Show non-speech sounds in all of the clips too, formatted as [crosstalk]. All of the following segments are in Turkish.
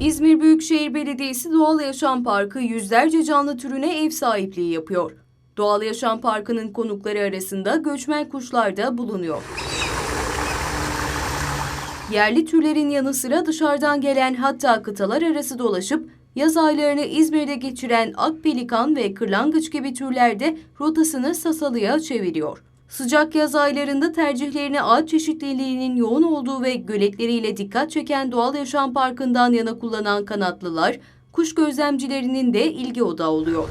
İzmir Büyükşehir Belediyesi Doğal Yaşam Parkı yüzlerce canlı türüne ev sahipliği yapıyor. Doğal Yaşam Parkı'nın konukları arasında göçmen kuşlar da bulunuyor. Yerli türlerin yanı sıra dışarıdan gelen hatta kıtalar arası dolaşıp yaz aylarını İzmir'de geçiren akpelikan ve kırlangıç gibi türler de rotasını Sasalı'ya çeviriyor. Sıcak yaz aylarında tercihlerini ağaç çeşitliliğinin yoğun olduğu ve göletleriyle dikkat çeken Doğal Yaşam Parkı'ndan yana kullanan kanatlılar, kuş gözlemcilerinin de ilgi odağı oluyor.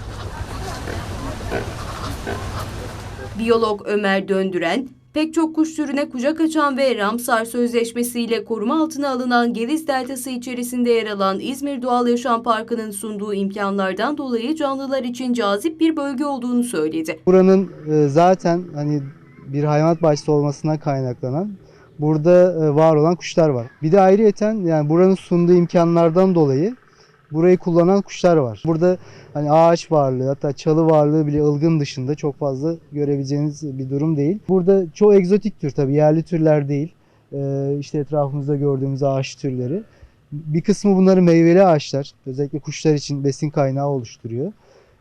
Biyolog Ömer Döndüren, pek çok kuş türüne kucak açan ve Ramsar Sözleşmesi ile koruma altına alınan Gediz Deltası içerisinde yer alan İzmir Doğal Yaşam Parkı'nın sunduğu imkanlardan dolayı canlılar için cazip bir bölge olduğunu söyledi. Buranın e, zaten hani bir hayvanat bahçesi olmasına kaynaklanan burada e, var olan kuşlar var. Bir de ayrıyeten yani buranın sunduğu imkanlardan dolayı burayı kullanan kuşlar var. Burada hani ağaç varlığı hatta çalı varlığı bile ılgın dışında çok fazla görebileceğiniz bir durum değil. Burada çoğu egzotik tür tabii yerli türler değil. E, işte etrafımızda gördüğümüz ağaç türleri. Bir kısmı bunları meyveli ağaçlar. Özellikle kuşlar için besin kaynağı oluşturuyor.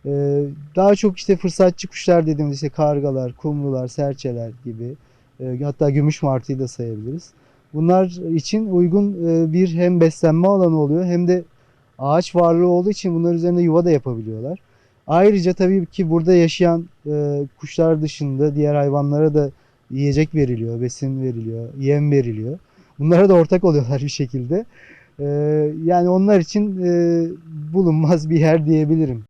Ee, daha çok işte fırsatçı kuşlar dediğimiz işte kargalar, kumrular, serçeler gibi e, hatta gümüş martıyı da sayabiliriz. Bunlar için uygun e, bir hem beslenme alanı oluyor hem de ağaç varlığı olduğu için bunlar üzerinde yuva da yapabiliyorlar. Ayrıca tabii ki burada yaşayan e, kuşlar dışında diğer hayvanlara da yiyecek veriliyor, besin veriliyor, yem veriliyor. Bunlara da ortak oluyorlar [laughs] bir şekilde. Ee, yani onlar için e, bulunmaz bir yer diyebilirim.